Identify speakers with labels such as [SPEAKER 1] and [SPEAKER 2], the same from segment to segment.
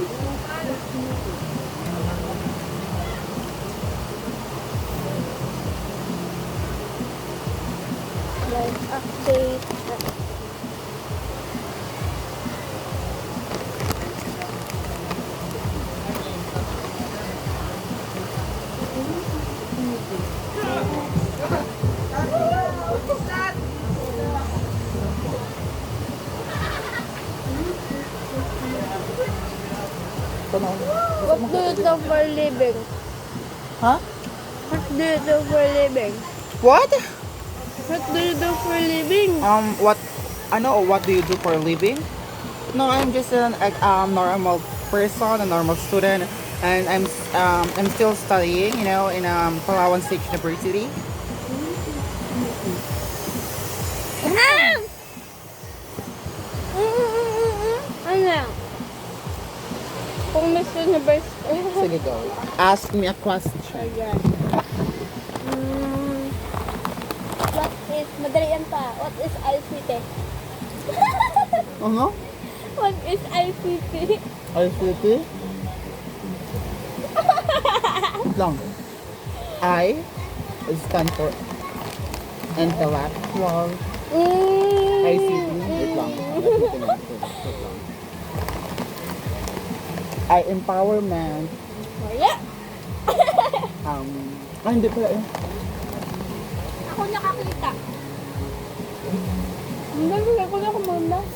[SPEAKER 1] Like What do you do for a living?
[SPEAKER 2] Huh?
[SPEAKER 1] What do you do for a living?
[SPEAKER 2] What?
[SPEAKER 1] What do you do for a living?
[SPEAKER 2] Um, what? I know what do you do for a living? No, I'm just an um, normal person, a normal student, and I'm um, I'm still studying, you know, in um, Palawan State University.
[SPEAKER 1] Ano? Kung Miss Universe.
[SPEAKER 2] Sige, go. Ask me a question.
[SPEAKER 1] Ayan. Mm, what is, madali yan pa. What is ICT?
[SPEAKER 2] Ano?
[SPEAKER 1] What is ICT?
[SPEAKER 2] ICT? Lang. I stand for intellectual
[SPEAKER 1] Mm.
[SPEAKER 2] ICT. Wait lang. I empowerment.
[SPEAKER 1] Wala.
[SPEAKER 2] Um, ah, hindi pala yun.
[SPEAKER 1] Ako nakakita. Hindi ko na kumandas.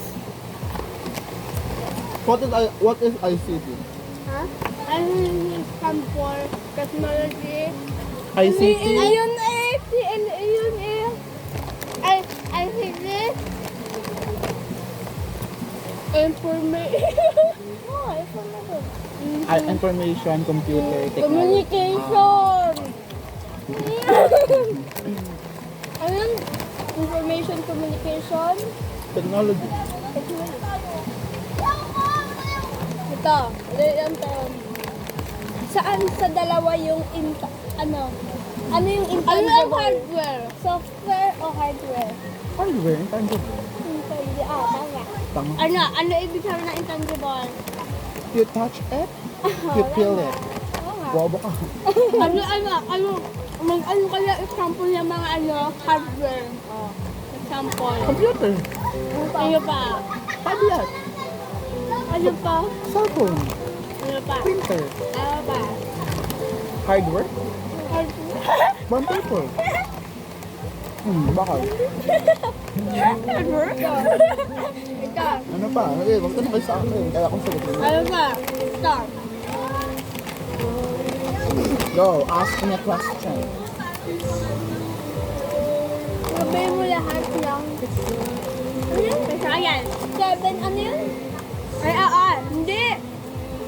[SPEAKER 2] What is, I, what is ICT?
[SPEAKER 1] Ha? Ano stand for technology?
[SPEAKER 2] ICT?
[SPEAKER 1] Ayun eh. Si L yun eh. Ay, ICT? Information. Oh, information.
[SPEAKER 2] Ah, information, computer, technology.
[SPEAKER 1] Communication. Ayun. Information communication.
[SPEAKER 2] Ah, technology.
[SPEAKER 1] Ito, to. Saan sa dalawa yung imp- ano? Ano yung intangible? Ano ang hardware? Software o hardware?
[SPEAKER 2] Hardware, intangible.
[SPEAKER 1] Ah, tama.
[SPEAKER 2] Tama.
[SPEAKER 1] Ano? Ano ibig sabihin ng intangible?
[SPEAKER 2] You touch it, you feel it. Wow, baka.
[SPEAKER 1] ano, ano, ano, mag, ano kaya example ng mga ano, hardware? Oh, example.
[SPEAKER 2] Computer,
[SPEAKER 1] Ano pa?
[SPEAKER 2] tablet,
[SPEAKER 1] Ano pa?
[SPEAKER 2] cellphone,
[SPEAKER 1] Ano pa?
[SPEAKER 2] printer,
[SPEAKER 1] Ano pa?
[SPEAKER 2] hardware,
[SPEAKER 1] Hardware.
[SPEAKER 2] bond paper. Hmm, bakal.
[SPEAKER 1] Hardware? Ito.
[SPEAKER 2] Ano pa? Eh, wag ka na sa akin. Kaya akong sagutin.
[SPEAKER 1] Ano pa? Ito.
[SPEAKER 2] Go, ask me a question.
[SPEAKER 1] Sabihin mo lahat lang. Ano yun? Science. Seven, ano yun? Ay, ah, ah. Hindi.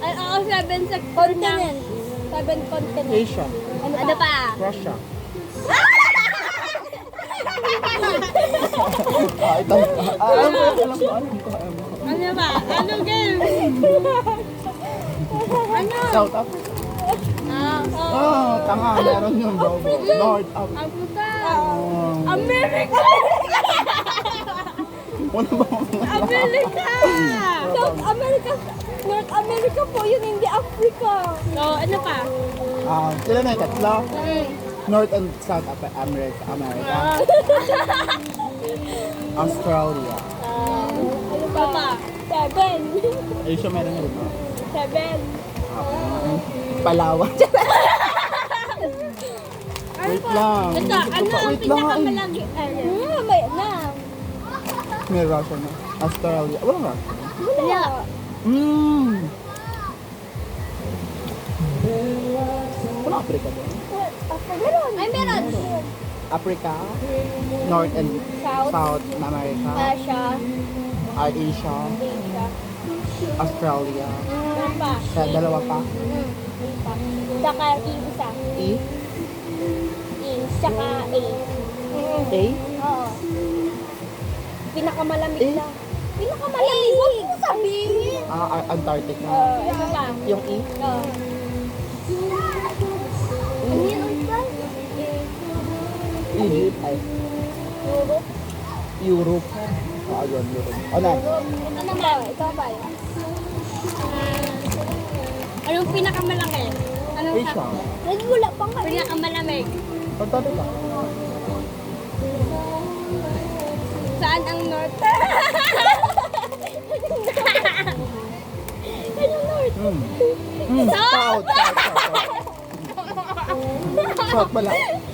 [SPEAKER 1] Ay, oo, seven sector Continent. Seven continent.
[SPEAKER 2] Asia,
[SPEAKER 1] Ano? Ano pa?
[SPEAKER 2] Russia. Ah, ito. Ah, alam ko, alam ko, alam ko, alam ko.
[SPEAKER 1] Ano ba? Ano game? ano?
[SPEAKER 2] South Africa.
[SPEAKER 1] Ah, oh.
[SPEAKER 2] Ah, tanga, meron yun, bobo. North Africa.
[SPEAKER 1] Africa.
[SPEAKER 2] Um,
[SPEAKER 1] America!
[SPEAKER 2] Wala ba
[SPEAKER 1] America! South America. North America po yun, hindi Africa. So, ano pa?
[SPEAKER 2] Ah, sila na yung tatlo?
[SPEAKER 1] Mm.
[SPEAKER 2] North and South America, America. Australia.
[SPEAKER 1] Ah, ano pa? pa? Seven.
[SPEAKER 2] Asia meron na rin. ah.
[SPEAKER 1] Seven.
[SPEAKER 2] Ah, Palawan. Wait lang.
[SPEAKER 1] Ito, ano
[SPEAKER 2] pa.
[SPEAKER 1] ang
[SPEAKER 2] Wait lang. ay.
[SPEAKER 1] pinakamalagi? Hmm, may na.
[SPEAKER 2] May Russia na. Australia. Wala nga.
[SPEAKER 1] Wala.
[SPEAKER 2] Hmm. Wala Africa doon.
[SPEAKER 1] Meron. Ay, meron.
[SPEAKER 2] Africa, North and
[SPEAKER 1] South.
[SPEAKER 2] South America,
[SPEAKER 1] Asia.
[SPEAKER 2] ah, Asia,
[SPEAKER 1] Asia.
[SPEAKER 2] Australia.
[SPEAKER 1] Pa?
[SPEAKER 2] Sa dalawa pa.
[SPEAKER 1] Pa? Saka E isa.
[SPEAKER 2] E,
[SPEAKER 1] E. Saka A.
[SPEAKER 2] A,
[SPEAKER 1] Oo. Pinakamalamig na. Pinakamalamig? Huwag mo sabihin.
[SPEAKER 2] ah, Ar- Antarctica.
[SPEAKER 1] Oo, ito pa.
[SPEAKER 2] Yung E,
[SPEAKER 1] Oo. Ano
[SPEAKER 2] Egypt,
[SPEAKER 1] Europe.
[SPEAKER 2] Europe. Ah, yun, Europe. Ano?
[SPEAKER 1] Ito naman. Ito pa. Anong pinakamalaki? Anong
[SPEAKER 2] Asia.
[SPEAKER 1] Wala pa nga. Pinakamalamig.
[SPEAKER 2] Pagtabi ka.
[SPEAKER 1] Saan ang north? Anong north?
[SPEAKER 2] Hmm. Hmm. South. South. South. South pala.
[SPEAKER 1] Sumakit ka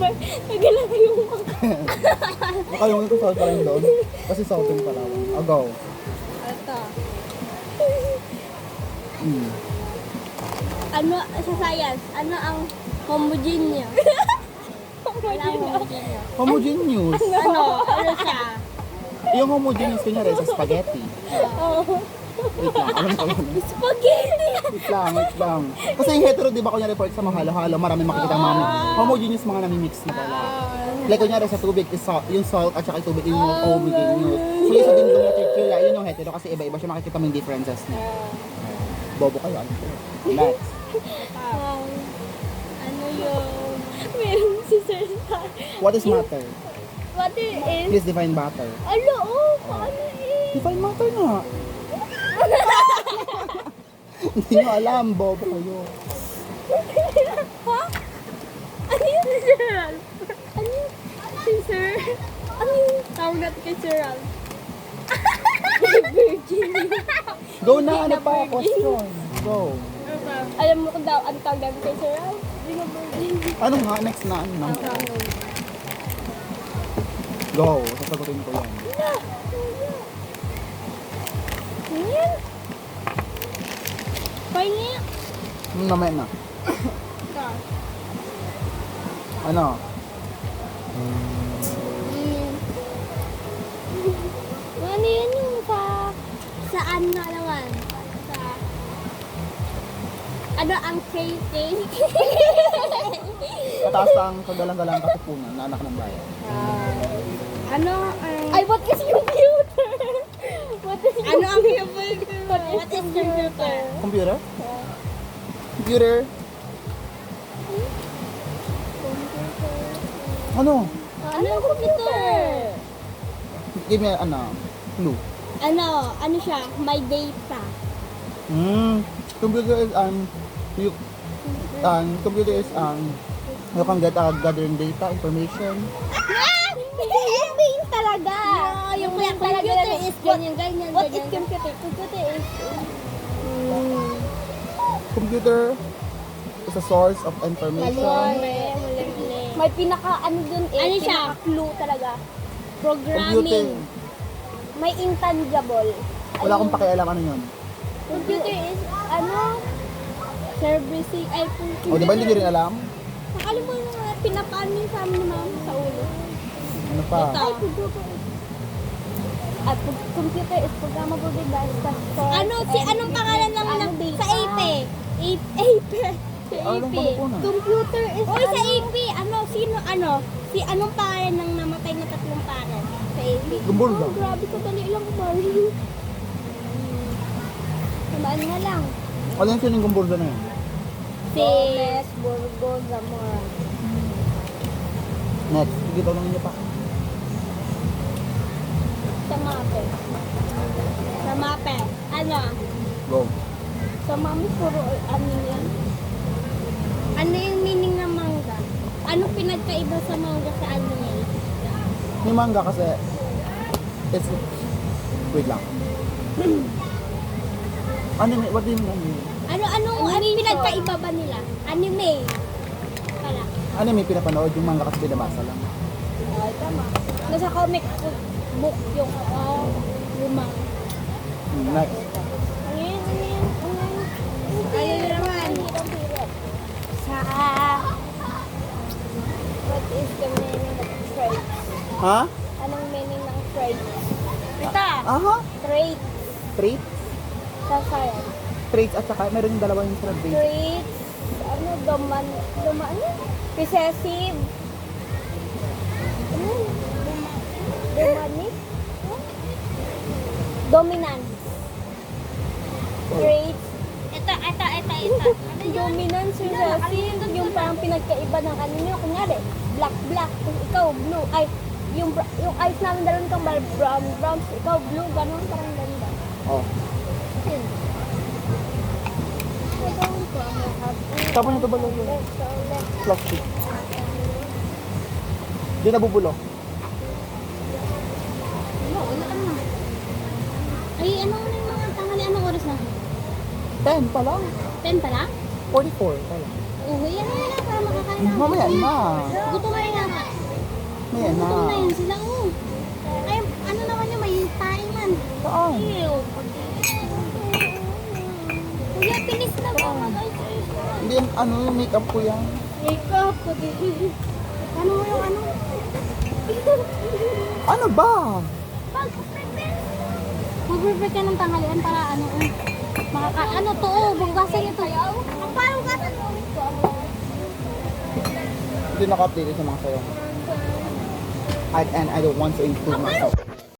[SPEAKER 1] pa. Nagalang yung
[SPEAKER 2] Baka yung ito south pa rin doon. Kasi south yung Palawan. Agaw.
[SPEAKER 1] Ito.
[SPEAKER 2] Hmm.
[SPEAKER 1] Ano, sa science, ano ang homogeneous? homogeneous?
[SPEAKER 2] Homogeneous.
[SPEAKER 1] ano? Ano siya?
[SPEAKER 2] Yung homogeneous kunyari sa spaghetti. Wait lang. Alam ko yun.
[SPEAKER 1] Spaghetti!
[SPEAKER 2] Wait lang, wait lang. Kasi yung hetero, di ba, kunyari, for sa mga halo-halo, marami makikita mga homogeneous mga nami-mix na pala. Like, kunyari, sa tubig, is salt, yung salt at saka yung tubig, yung homogeneous. So, yung sa dingdong na teacher, yun yung hetero kasi iba-iba siya makikita mo yung differences niya. Bobo kayo, ano? Next.
[SPEAKER 1] Um, ano yung... Meron si Sir Star.
[SPEAKER 2] What is matter?
[SPEAKER 1] What it is?
[SPEAKER 2] Please define matter.
[SPEAKER 1] Ano? Oh, paano eh?
[SPEAKER 2] Define matter nga. Hindi nyo alam, bobo kayo.
[SPEAKER 1] Ha? Ano yun si Sir Ralph? Ano yun? Si Sir? Ano yun? Tawag natin kay Sir Ralph. Virgin.
[SPEAKER 2] Go na, ano pa, question. Go.
[SPEAKER 1] Alam mo kung daw, ano tawag natin kay Sir Ralph? Hindi ko virgin.
[SPEAKER 2] Ano nga, next na, ano na? Go, sasagutin ko yan.
[SPEAKER 1] Ngayon? Pahingi.
[SPEAKER 2] Hmm, namay na. Ano?
[SPEAKER 1] Mm. Ano yun yung sa... Saan na naman? Sa... Ano ang KK?
[SPEAKER 2] Kataas ang kagalang-galang katipunan na anak ng bayan.
[SPEAKER 1] ano ang... Ay, what is computer? what is ano ang computer? What is, is computer?
[SPEAKER 2] Computer? Computer? Ano?
[SPEAKER 1] Ano ang computer?
[SPEAKER 2] Give me, ano, clue.
[SPEAKER 1] Ano? Ano siya? My data.
[SPEAKER 2] Hmm. Computer is, um, you, um, computer is, um, you can get, uh, gathering data, information.
[SPEAKER 1] Ah! Talaga. No, yung yan talaga computer is ganyan, ganyan, What is computer? Computer is... Mm.
[SPEAKER 2] Computer is a source of information.
[SPEAKER 1] May pinaka, ano dun eh, ano siya? clue talaga. Programming. May intangible.
[SPEAKER 2] Wala akong pakialam ano yun.
[SPEAKER 1] Computer is, ano? Servicing, ay, computer.
[SPEAKER 2] O, di ba hindi nyo rin alam?
[SPEAKER 1] Nakalimutan mo na, pinapaano sa amin ni mama sa ulo.
[SPEAKER 2] Ano pa?
[SPEAKER 1] At computer is programmable device that stores Ano, si anong pangalan ng ano, sa AP? AP. AP. Sa
[SPEAKER 2] Ah, anong pagkukunan?
[SPEAKER 1] Computer is Oy, sa AP, ano, sino, ano, si anong pangalan ng namatay na tatlong parent sa AP?
[SPEAKER 2] Gumbulga.
[SPEAKER 1] Oh, grabe ko, dali lang kumari. Tamaan nga lang.
[SPEAKER 2] Ano yung sining gumbulda na yun?
[SPEAKER 1] Si Gomez, Burgo, Zamora.
[SPEAKER 2] Next. Sige, tanongin niyo pa.
[SPEAKER 1] Sa mape. Sa mape. Ano?
[SPEAKER 2] Go.
[SPEAKER 1] Sa mami, puro ano yan? Ano yung meaning ng manga? Ano pinagkaiba sa manga sa anime?
[SPEAKER 2] Yung manga kasi, it's, wait lang. Anime, what do you mean?
[SPEAKER 1] Ano, anong, ano pinagkaiba ba nila? Anime. Pala.
[SPEAKER 2] Anime pinapanood, yung manga kasi binabasa lang.
[SPEAKER 1] Ay, tama. Nasa comic book oh, yung manga.
[SPEAKER 2] Hmm, next.
[SPEAKER 1] Yan? Ano yan? Ayun naman. Sa... What is the meaning of trade?
[SPEAKER 2] Ha?
[SPEAKER 1] Anong meaning ng trade? Ito.
[SPEAKER 2] Aha.
[SPEAKER 1] Trade.
[SPEAKER 2] Traits?
[SPEAKER 1] Sa science.
[SPEAKER 2] Traits at saka meron yung dalawang yung traits.
[SPEAKER 1] Traits. Ano? Doman... Doman... Ano? Recessive. Dominant. Traits. Ito, ito, ito, ito. Dominance, recessive, yung parang pinagkaiba ng ano nyo. Kunyari, black, black. Kung ikaw, blue. Ay, yung, yung eyes namin dalawang kang brown, brown. Ikaw, blue, ganun, parang ganda.
[SPEAKER 2] Oh.
[SPEAKER 1] Yun.
[SPEAKER 2] Tapon nito ba lolo? Plastic. Di nabubulok.
[SPEAKER 1] Ano, ano. Ay, ano na yung mga tanghali? Anong oras na?
[SPEAKER 2] 10 pa lang.
[SPEAKER 1] 10 pala?
[SPEAKER 2] 44 pa lang.
[SPEAKER 1] Oo, yan na yan para makakain na.
[SPEAKER 2] Mamaya na.
[SPEAKER 1] Gutom na yan.
[SPEAKER 2] Mamaya na.
[SPEAKER 1] Gutom na yan sila. Oo. Ay, ano naman yung may taing man.
[SPEAKER 2] Saan?
[SPEAKER 1] Ew. Kuya, pinis na ba?
[SPEAKER 2] Hindi, ano yung makeup ko yan.
[SPEAKER 1] Makeup. Ano yung ano?
[SPEAKER 2] Ano ba?
[SPEAKER 1] Mag-prepare. Ka ng tanghalian para ano, eh, makaka, ano to, oh, bugasan ito. Ang parang bugasan mo.
[SPEAKER 2] Hindi naka-update sa mga sayo. I, and I don't want to include myself.